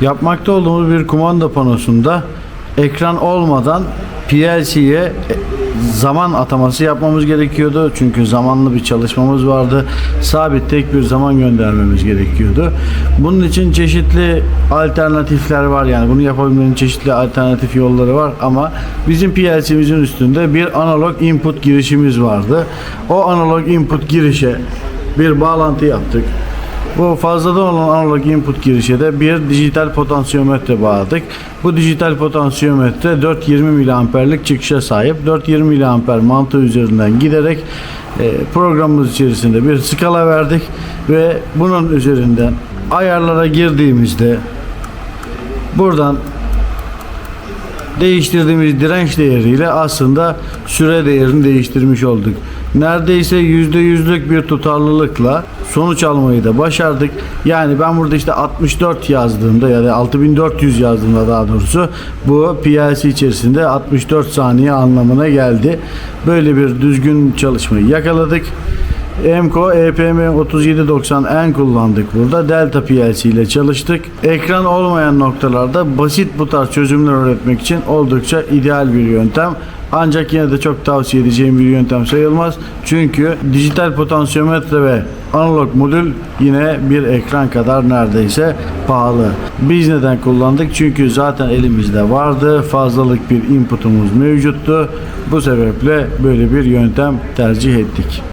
Yapmakta olduğumuz bir kumanda panosunda ekran olmadan PLC'ye e, zaman ataması yapmamız gerekiyordu. Çünkü zamanlı bir çalışmamız vardı. Sabit tek bir zaman göndermemiz gerekiyordu. Bunun için çeşitli alternatifler var. Yani bunu yapabilmenin çeşitli alternatif yolları var ama bizim PLC'mizin üstünde bir analog input girişimiz vardı. O analog input girişe bir bağlantı yaptık. Bu fazladan olan analog input girişe de bir dijital potansiyometre bağladık. Bu dijital potansiyometre 420 miliamperlik çıkışa sahip. 420 miliamper mantığı üzerinden giderek e, programımız içerisinde bir skala verdik ve bunun üzerinden ayarlara girdiğimizde buradan değiştirdiğimiz direnç değeriyle aslında süre değerini değiştirmiş olduk. Neredeyse yüzde yüzlük bir tutarlılıkla sonuç almayı da başardık. Yani ben burada işte 64 yazdığımda ya da 6400 yazdığımda daha doğrusu bu PLC içerisinde 64 saniye anlamına geldi. Böyle bir düzgün çalışmayı yakaladık. Emco E EPM 3790N kullandık burada. Delta PLC ile çalıştık. Ekran olmayan noktalarda basit bu tarz çözümler öğretmek için oldukça ideal bir yöntem. Ancak yine de çok tavsiye edeceğim bir yöntem sayılmaz. Çünkü dijital potansiyometre ve analog modül yine bir ekran kadar neredeyse pahalı. Biz neden kullandık? Çünkü zaten elimizde vardı. Fazlalık bir inputumuz mevcuttu. Bu sebeple böyle bir yöntem tercih ettik.